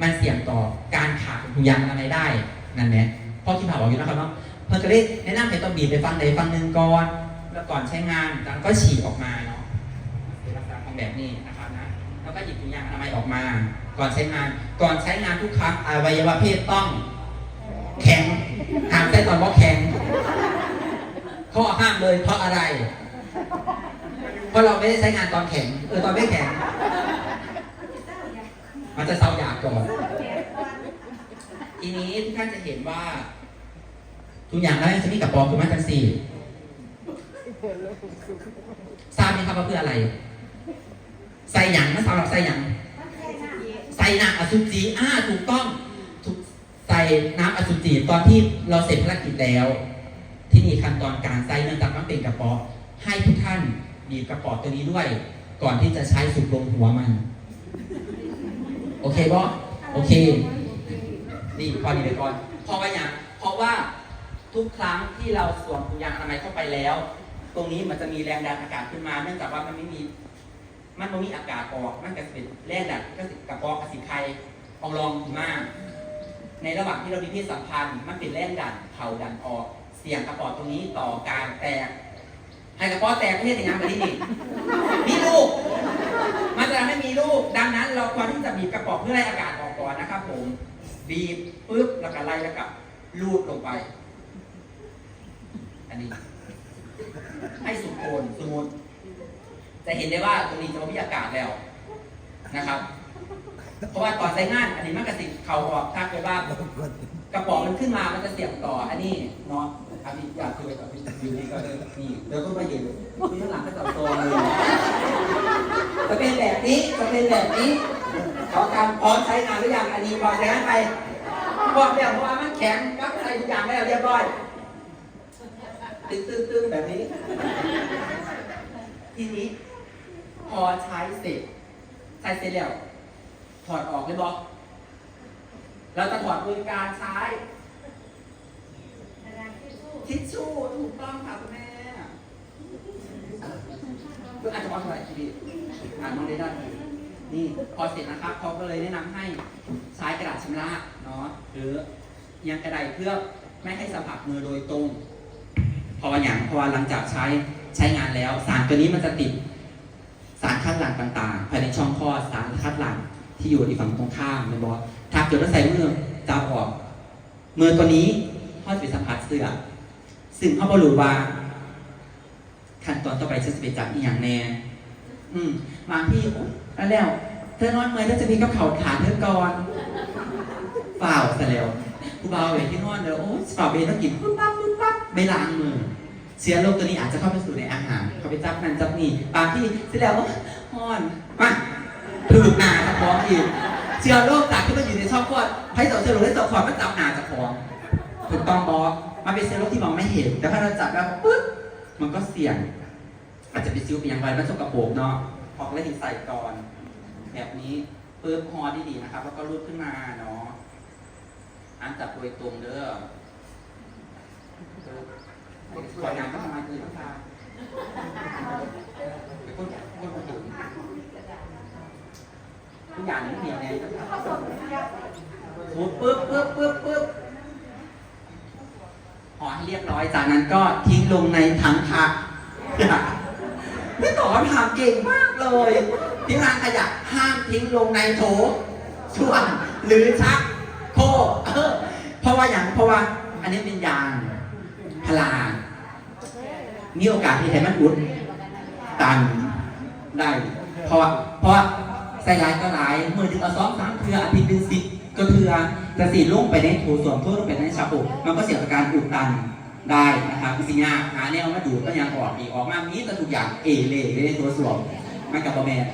มันเสี่ยงต่อการขาดถุงยางอนามัยได้นั่นแหละพ่อที่ผ่าบอกอยู่นะครับว่าเพื่อนก็เลยแนะนำให้ต้องบีบไปฟังใดฟังหนึ่งก่อนแล้วก่อนใช้งานแล้วก็ฉีกออกมาเนาะเป็นลักษณะของแบบนี้นะครับนะแล้วก็หยิบถุงยางอนามัยออกมา ก่อนใช้งาน ก่อนใช้งานทุกครั้งอวัยวะเพศต้อง แข็งห้ามใช้ตอนว่าแข็งข้อห้ามเลยเพราะอะไร เพราะเราไม่ได้ใช้งานตอนแข็งเออตอนไม่แข็ง มันจะเศร้าอยากก่อน ทีนี้ทุกท่านจะเห็นว่า ทุกอย่างแล้วจะมีกับปอคือมันจังสี่ทราบไหมครับว่าเพื่ออะไร ใส่หยังนะสำหรับใส่หยังใส่น้ำอสุจิอ่าถูกต้องถูกใส่น้ำอสุจิตอนที่เราเสร็จภารกิจแล้ว ที่นี่ขั้นตอนการใส่เนื่องจากมันเป็นกระป๋อให้ทุกท่านบีบกระป๋อตัวนี้ด้วย ก่อนที่จะใช้สูบลมหัวมัน อเคบอโอเค นี่พอดีเลยก่อนเพราะว่าอย่างเพราะว่าทุกครั้งที่เราสวมถุงยางอนามัยเข้าไปแล้ว ตรงนี้มันจะมีแรงดันอากาศขึ้นมา เนื่องจากว่ามันไม่มี มันไม่มีอากาศออก มันก็จะเป็นแรงดันก็สิกระเพาะกระสิไข่อองรองมาก ในระหว่างที่เรามีเพศสัมพันธ์ มันเป็นแรงดันเผาดันออก เสี่ยงกระเพาะตรงนี้ต่อการแตกให้กระเพาะแตกไม่ใช่อย่างนั้นไปที่นี่มีลูก มันจะทำให้มีลูกดังนั้นเรา ควรที่จะบีบกระป๋องเพื่อไล่อากาศออกก่อนนะครับ ผม บีบปุ๊บแล้วก็ไล่แล้วก็ลูดลงไป อันนี้ ให้สุดโคนสมมติจะเห็นได้ว่าตรงนี้จะมีอากาศแล้วนะครับ เพราะว่าต่อใช้งาน อันนี้มันกระสิเข่าออกถ้าเกิดว่ากระป๋องมันขึ้นมา มันจะเสียบต่อ อันนี้เนาะอันนี้อยากคุยกับพี่อยู่นี่ก็เลยนี่เดี๋ยวก็มายืนคุยข้างหลังก็จับตัวเลยจะเป็นแบบนี้จะเป็นแบบนี้ ขอการพร้อมใช้งานหรือยังอันนี้ก่อนใช้งานไปบอกเดี๋ยวเพราะว่ามันแข็งกับอะไรทุกอย่างแล้วเรียบร้อยตึ้งตึ้งตึ้งแบบนี้ ทีนี้พอใช้เสร็จใช้เสร็จแล้วถอดออกเลยบอกเราจะถอดโดยการใช้ทิชชู่ถูกต้องค่ะคุณแม่คือาจจะว่าอะไรทีดีอ่านมองได้ด้านนี่ พอเสร็จนะครับเขาก็เลยแนะนำให้ใช้กระดาษชำระเนาะหรือเอียงกระไดเพื่อไม่ให้สัมผัสมือโดยตรงเพราะว่าอย่างเพราะว่าหลังจากใช้ใช้งานแล้ว สารตัวนี้มันจะติดสารคัดหลั่งต่างๆภายในช่องคลอดสารคัดหลั่งที่อยู่ที่ฝั่งตรงข้ามนะบอสถ้าเกิดว่าใส่มือจับออกมือตัวนี้เขาจะไปสัมผัสเสื้อซึ่งเขาบรูว่าขั้นตอนต่อไปจะไปจับอีกอย่างแน่ อืมบางที่แล้วแล้วเธอนอนเมื่อยเธอจะมีกับเข่าขาเธอก่อนเปล่าซะแล้วผู้บ่าวเวที่นอนเดี๋ยวโอ้ยเปล่าเบนต้องกินปุ๊บปั๊บปุ๊บปั๊บไม่ล้างมือเชื้อโรคตัวนี้อาจจะเข้าไปสู่ในอาหาร เขาไปจับนั่นจับนี่บางที่เสร็จแล้วก็ห้อนมาถือหนาสะท้องอีกเชื้อโรคจากที่มันอยู่ในช่องคลอดให้ต่อเชื้อโรคให้ต่อคลอดมันจับหนาสะท้องถูกต้องบอสมันเป็นเชื้อโรคที่มองไม่เห็น แต่ถ้าเราจับแล้วปุ๊บมันก็เสี่ยง อาจจะเป็นซิวเป็นอย่างไรมันสกปรกเนาะออกแล้วหินใส่ก่อน แบบนี้ปุ๊บฮอดีๆนะครับ แล้วก็รูดขึ้นมาเนาะอันจับโดยตรงเด้อขอน้ำก็ทำไมคือต้องทาเป็นคนคนคนถึงทุกอย่างนี่เหนียวแน่ต้องทาปุ๊บปุ๊บปุ๊บปุ๊บปุ๊บห่อให้เรียบร้อย จากนั้นก็ทิ้งลงในถังขยะไม่ตอบถามเก่งมากเลยทิ้งถังขยะห้ามทิ้งลงในโถช่วงหรือชักโครเออเพราะว่าอย่างเพราะว่า อันนี้เป็นยางพลามีโอกาสที่ให้มันอุดตันได้ เพราะว่าเพราะว่าใส่ร้ายก็ร้ายมือถึงเอาซ้อมสามเทืออาทิตย์เป็นสิบก็เทือแต่สีลงไปในโถส่วนทั่วลงไปในชาบูมันก็เสี่ยงต่อการอุดตัน ได้นะครับสิญญาหาแนวมาดูดก็ยังออกอีกออกมามีแต่ทุกอย่างเอเล่ในตัวส่วนมันกับบะแมน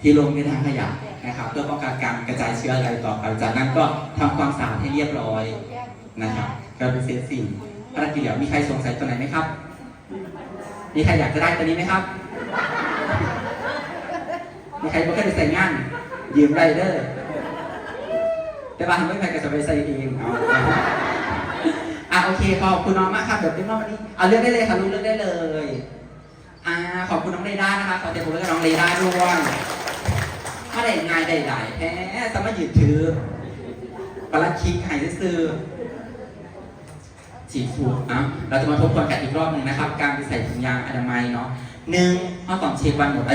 ที่ลงในทางขยะนะครับเพื่อป้องกันการกระจายเชื้ออะไรต่อไปจากนั้นก็ทำความสะอาดให้เรียบร้อยนะครับก็เป็นเซตสิ่งภารกิจเดี๋ยวมีใครสงสัยตัวไหนไหมครับ มีใครอยากจะได้ตัวนี้ไหมครับ มีใครบ่เคยได้ใส่งานยืมได้เด้อแต่บางไม่ใครก็จะไปใส่เองเอา อะโอเคขอบคุณน้องมากครับเดี๋ยวเป็นรอบวันนี้เอาเลือกได้เลยค่ะลูกเลือกได้เลยอ่าขอบคุณน้องเรด้านะคะขอเสียงปรบมือกับน้องเรด้าด้วยถ้าได้งานใดๆแพ้สามารถยืดถือปลัดคิกหายซื้อสีฟูอะเราจะมาทบทวนกันอีกรอบหนึ่งนะครับ การใส่ถุงยางอนามัยเนาะหนึ่งเอต้องเช็ควันหมดอายุ